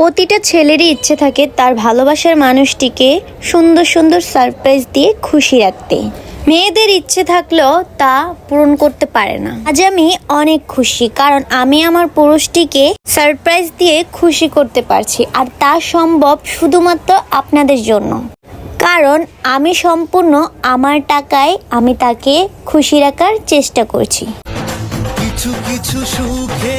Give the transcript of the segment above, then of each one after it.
প্রতিটা ছেলেরই ইচ্ছে থাকে তার ভালোবাসার মানুষটিকে সুন্দর সুন্দর সারপ্রাইজ দিয়ে খুশি রাখতে। মেয়েদের ইচ্ছে থাকলেও তা পূরণ করতে পারে না। আজ আমি অনেক খুশি কারণ আমি আমার পুরুষটিকে সারপ্রাইজ দিয়ে খুশি করতে পারছি আর তা সম্ভব শুধুমাত্র আপনাদের জন্য। কারণ আমি সম্পূর্ণ আমার টাকায় আমি তাকে খুশি রাখার চেষ্টা করছি। কিছু কিছু সুখে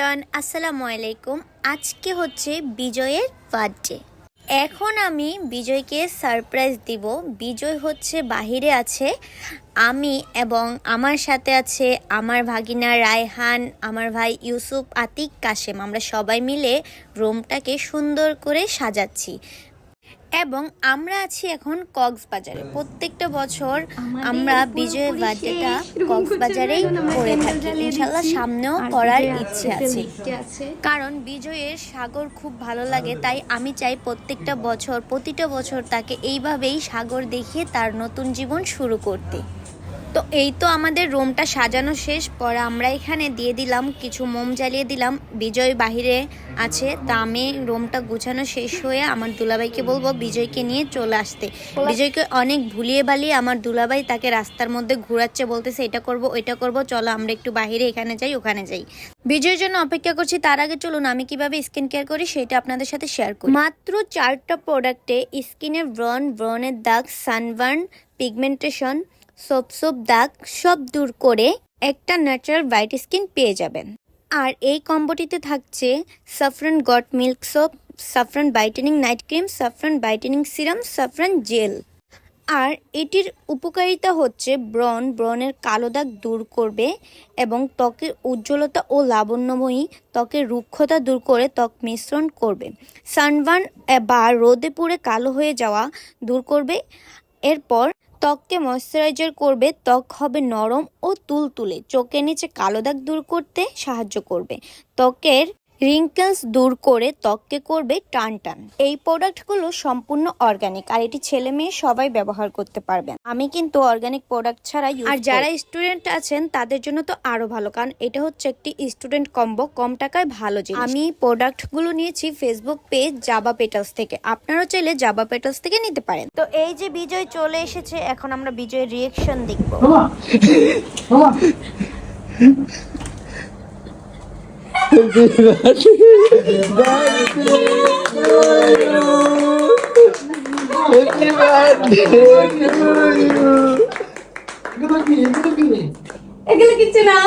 এভরিওয়ান, আসসালামু আলাইকুম। আজকে হচ্ছে বিজয়ের বার্থডে। এখন আমি বিজয়কে সারপ্রাইজ দিব। বিজয় হচ্ছে বাহিরে আছে। আমি এবং আমার সাথে আছে আমার ভাগিনা রায়হান, আমার ভাই ইউসুফ, আতিক, কাশেম। আমরা সবাই মিলে রুমটাকে সুন্দর করে সাজাচ্ছি। এবং আমরা আছি এখন কক্সবাজারে। প্রত্যেকটা বছর আমরা বিজয়ের বার্থডেটা কক্সবাজারেই করে থাকি। ইনশাল্লাহ সামনেও করার ইচ্ছে আছে। কারণ বিজয়ের সাগর খুব ভালো লাগে তাই আমি চাই প্রত্যেকটা বছর প্রতিটা বছর তাকে এইভাবেই সাগর দেখিয়ে তার নতুন জীবন শুরু করতে। তো এই তো আমাদের রুমটা সাজানো শেষ, পরে আমরা এখানে দিয়ে দিলাম, কিছু মোম জ্বালিয়ে দিলাম। বিজয় বাহিরে আছে, তা আমি রুমটা গুছানো শেষ হয়ে আমার দুলাভাইকে বলব বিজয়কে নিয়ে চলে আসতে। বিজয়কে অনেক ভুলিয়ে বালিয়ে আমার দুলাভাই তাকে রাস্তার মধ্যে ঘোরাচ্ছে, বলতেছে, এটা করব, ওইটা করব, চলো আমরা একটু বাইরে এখানে যাই, ওখানে যাই। বিজয়ের জন্য অপেক্ষা করছি, তার আগে চলুন আমি কীভাবে স্কিন কেয়ার করি সেটা আপনাদের সাথে শেয়ার করি। মাত্র চারটা প্রোডাক্টে স্কিনের ব্রন ব্রনের দাগ সানবার্ন পিগমেন্টেশন সোপ সোপ দাগ সব দূর করে একটা ন্যাচারাল হোয়াইট স্কিন পেয়ে যাবেন। আর এই কম্বোটিতে থাকছে saffron goat milk soap saffron brightening night cream saffron brightening serum saffron gel আর এটির উপকারিতা হচ্ছে ব্রণ, ব্রণের কালো দাগ দূর করবে এবং ত্বকের উজ্জ্বলতা ও লাবণ্যময়ী, ত্বকের রুক্ষতা দূর করে ত্বক মিশ্রণ করবে। সানবার্ন বা রোদে পুড়ে কালো হয়ে যাওয়া দূর করবে। এরপর ত্বককে ময়শ্চারাইজার করবে, ত্বক হবে নরম ও তুলতুলে। চোখের নিচে কালো দাগ দূর করতে সাহায্য করবে। ত্বকের রিঙ্কেলস দূর করে ত্বককে করবে টান টান। এই প্রোডাক্টগুলো সম্পূর্ণ অর্গানিক আর এটি ছেলে মেয়ে সবাই ব্যবহার করতে পারবেন। আমি কিন্তু অর্গানিক প্রোডাক্ট ছাড়া আর যারা স্টুডেন্ট আছেন তাদের জন্য তো আরও ভালো কারণ এটা হচ্ছে একটি স্টুডেন্ট কম্বো কম টাকায় ভালো জিনিস। আমি প্রোডাক্টগুলো নিয়েছি ফেসবুক পেজ জাবা পেটালস থেকে। আপনারাও চাইলে জাবা পেটালস থেকে নিতে পারেন। তো এই যে বিজয় চলে এসেছে এখন আমরা বিজয়ের রিয়েকশন দেখব। এগুলো কিছু না?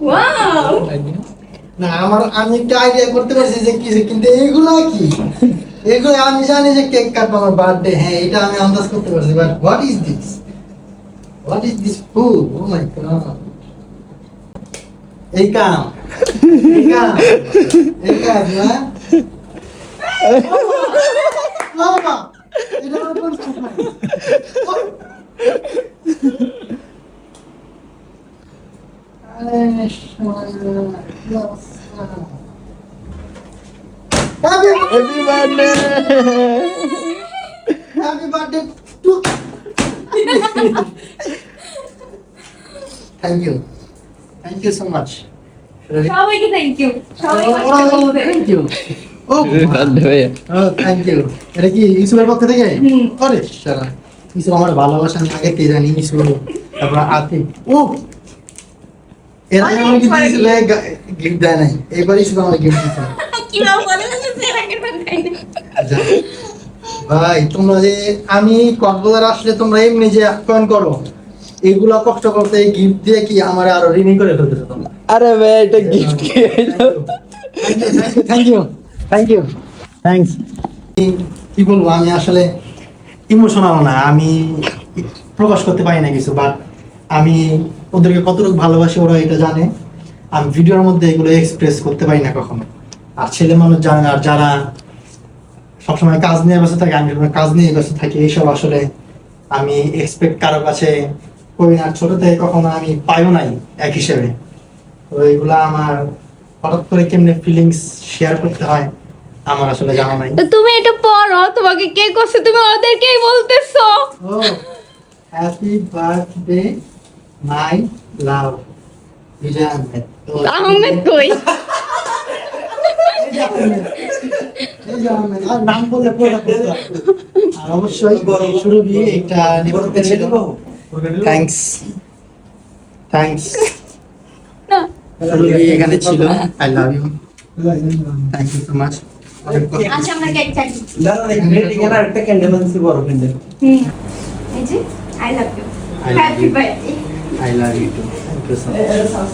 ওয়াও না, আমার আমি একটা আইডিয়া করতে পারছি যে কিছু কিন্তু এগুলো কি? এগুলো আমি জানি যে কেক কাটবো আমার বার্থডে হ্যাঁ এটা আমি আন্দাজ করতে পারছি but what is this what is this food oh my God এই কাম এই কাম এই কাম না বাবা এটা আমার কোন Happy Happy birthday! Happy birthday to Thank you. Thank you so much. সবাইকে thank you Oh, thank you. Oh, oh. এটা কি পক্ষ থেকে? আমার ভালোবাসা আগে কে জানি তারপর আতিক। ও! এরা দিয়েছিল গিফট দেয় নাই। এবার গিফট দিয়েছে। যা। ভাই তোমরা যে আমি কক্সবাজার আসলে তোমরা এমনি যে আপ্যায়ন করো। এগুলা কষ্ট করতে গিফট দিয়ে কি আমার আরও ঋণী করে ফেলতেছো তোমরা? আরে ভাই এটা গিফট কি? Thank you thank you thanks কি বলব আমি আসলে ইমোশনাল না আমি প্রকাশ করতে পারি না কিছু বাট আমি ওদেরকে কতটুকু ভালোবাসি ওরা এটা জানে। আমি ভিডিওর মধ্যে এগুলো এক্সপ্রেস করতে পারি না কখনো। আর ছেলে মানুষ জানে আর যারা সবসময় কাজ নিয়ে ব্যস্ত থাকে আমি কাজ নিয়ে ব্যস্ত থাকি এইসব আসলে আমি এক্সপেক্ট কারও কাছে করি না। ছোট থেকে কখনো আমি পাইও নাই এক হিসেবে। তো এগুলা আমার হঠাৎ করে কেমনে ফিলিংস শেয়ার করতে হয় আমার আসলে জানা নাই। তো তুমি এটা পড়ো তোমাকে কে করছে তুমি ওদেরকেই বলতেছো। ও happy birthday my love Bijoy Ahmed. কই? নাম বললে। আর অবশ্যই সুরভি একটা নিবন্ধন ছিল থ্যাঙ্কস থ্যাঙ্কস না সুরভি এখানে ছিল I love you thank you so much আচ্ছা আমরা কেক কাটি একটা ক্যান্ডেল আনছি বড় ক্যান্ডেল হুম এই যে I love you I love happy you. Birthday I love you too thank you so much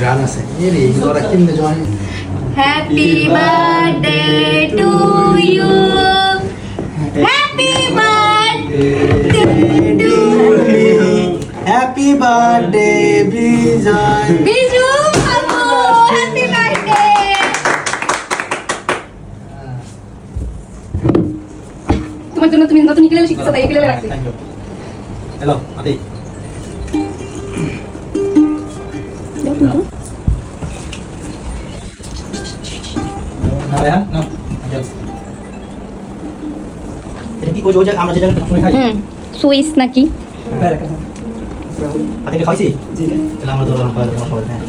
গান আছে এই রে ওরা কেমনে join happy birthday to you birthday Bijoy Biju happy birthday তোমার জন্য তুমি নতুন ইকেলে শিখছো তাই ইকেলে রাখছি। হ্যালো আদি সুইস নাকি? আগে খাইছি তাহলে আমরা দোকান খাওয়া দাওয়া সবাই হ্যাঁ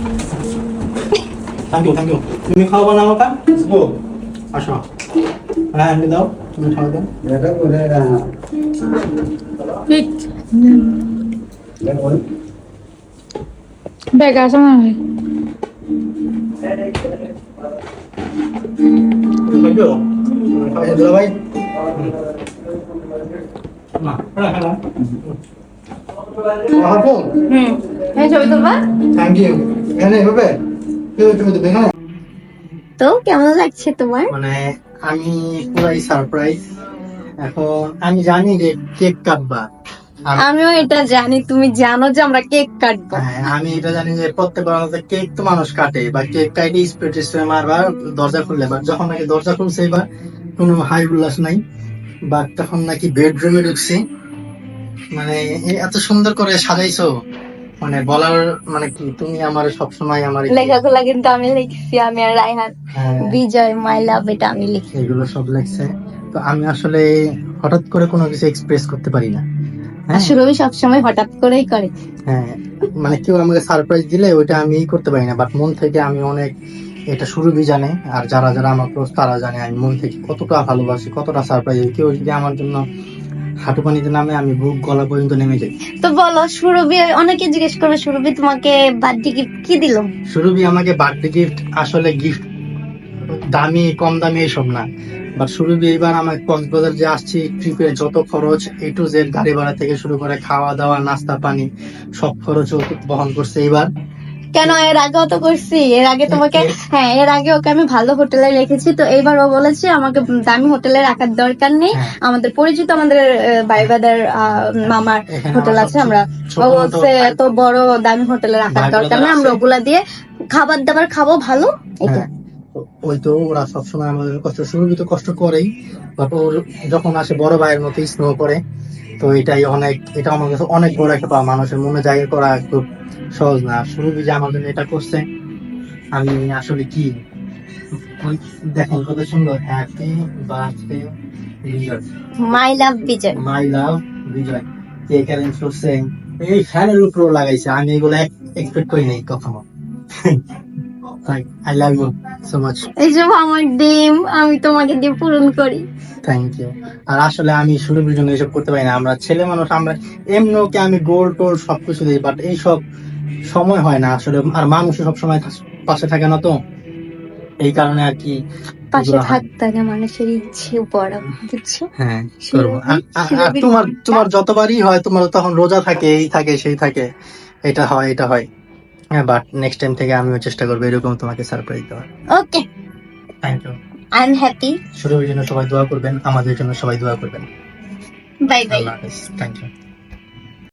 থ্যাংক ইউ থ্যাংক ইউ তুমি খাওয়াবো না আমাকে আসো হ্যাঁ এমনি দাও তুমি খাওয়া দাও ব্যাগ আসা না হয় তুমি খাইছো এই দুলা ভাই না হুম এই ছবি তুলবা থ্যাংক ইউ এখানে এভাবে তুমি তুমি তো কেমন লাগছে তোমার? মানে আমি পুরাই সারপ্রাইজ এখন আমি জানি যে কেক কাটবা। আমিও এটা জানি তুমি জানো যে আমরা কেক কাটবো। হ্যাঁ, আমি এটা জানি যে প্রত্যেক বাংলাতে কেক তো মানুষ কাটে বা কেক কাটে স্প্রে টেস্প্রে মারবা দরজা খুললে বা যখন নাকি দরজা খুলছে এবার কোনো হাই উল্লাস নাই বা তখন নাকি বেডরুমে ঢুকছি মানে এত সুন্দর করে সাজাইছো। মানে বলার মানে কি তুমি আমার সবসময় আমার এই- লেখাগুলা কিন্তু আমি লিখছি আমি আর রায়হান। হ্যাঁ, বিজয় মাই লাভ এটা আমি লিখি এগুলো সব লেখছে। তো আমি আসলে হঠাৎ করে কোনো কিছু এক্সপ্রেস করতে পারি না। হ্যাঁ। আসলে আমি সবসময় হঠাৎ করেই করে। হ্যাঁ মানে কেউ আমাকে সারপ্রাইজ দিলে ওইটা আমি করতে পারি না। বাট মন থেকে আমি অনেক এটা সুরভি জানে। আর যারা যারা আমার ক্লোজ তারা জানে আমি মন থেকে কতটা ভালোবাসি কতটা সারপ্রাইজ কেউ যদি আমার জন্য হাঁটু পানিতে নামে আমি বুক গলা পর্যন্ত নেমে যাই। তো বলো সুরভি অনেকে জিজ্ঞেস করবে সুরভি তোমাকে বার্থডে গিফট কি দিল? সুরভি আমাকে বার্থডে গিফট আসলে গিফট দামি কম দামি এইসব না। বাট সুরভি এবার আমার কক্সবাজার যে আসছি ট্রিপের যত খরচ এ টু জেড গাড়ি ভাড়া থেকে শুরু করে খাওয়া দাওয়া নাস্তা পানি সব খরচ বহন করছে এবার কেন এর আগেও তো করছি এর আগে তোমাকে হ্যাঁ এর আগে ওকে আমি ভালো হোটেলে রেখেছি তো এইবার ও বলেছে আমাকে দামি হোটেলে রাখার দরকার নেই হ্যাঁ। আমাদের পরিচিত আমাদের বাইবাদের মামার হোটেল আছে আমরা ও বলছে এত বড় দামি হোটেলে রাখার দরকার নেই আমরা। ওগুলা দিয়ে খাবার দাবার খাব ভালো এটা হ্যাঁ, ওই তো ওরা সবসময় আমাদের কষ্ট তো কষ্ট করেই বাট ওর যখন আসে বড় ভাইয়ের মতো স্নেহ করে তো এটাই অনেক এটা আমার কাছে অনেক বড় একটা পাওয়া মানুষের মনে জায়গা করা খুব সহজ না। সুরভি যে আমার জন্য এটা করছে আমি আসলে কি? দেখেন কত সুন্দর। Happy birthday Bijoy my love Bijoy my love Bijoy cake arrange করছে? এই ফ্যানের উপরও লাগাইছে। আমি এগুলো এক্সপেক্ট করি নাই কখনো। I love you so much এই যে আমার ডিম আমি তোমাকে দিয়ে পূরণ করি। থ্যাংক ইউ আর আসলে আমি সুরভির জন্য এসব করতে পারি না। আমরা ছেলে মানুষ আমরা এমনি ওকে আমি গোল টোল সবকিছু দিই বাট এইসব সময় হয় না আসলে। আর মানুষ সব সময় পাশে থাকে না তো। এই কারণে আর কি পাশে থাকতে মানুষের ইচ্ছে বড় বুঝছ? হ্যাঁ তোমার তোমার যতবারই হয় তোমার তখন রোজা থাকে এই থাকে সেই থাকে। এটা হয় এটা হয়। হ্যাঁ বাট নেক্সট টাইম থেকে আমিও চেষ্টা করব এরকম তোমাকে সারপ্রাইজ দেওয়ার। Okay thank you I am happy শুরুর জন্য সবাই দোয়া করবেন আমাদের জন্য সবাই দোয়া করবেন। Bye bye thank you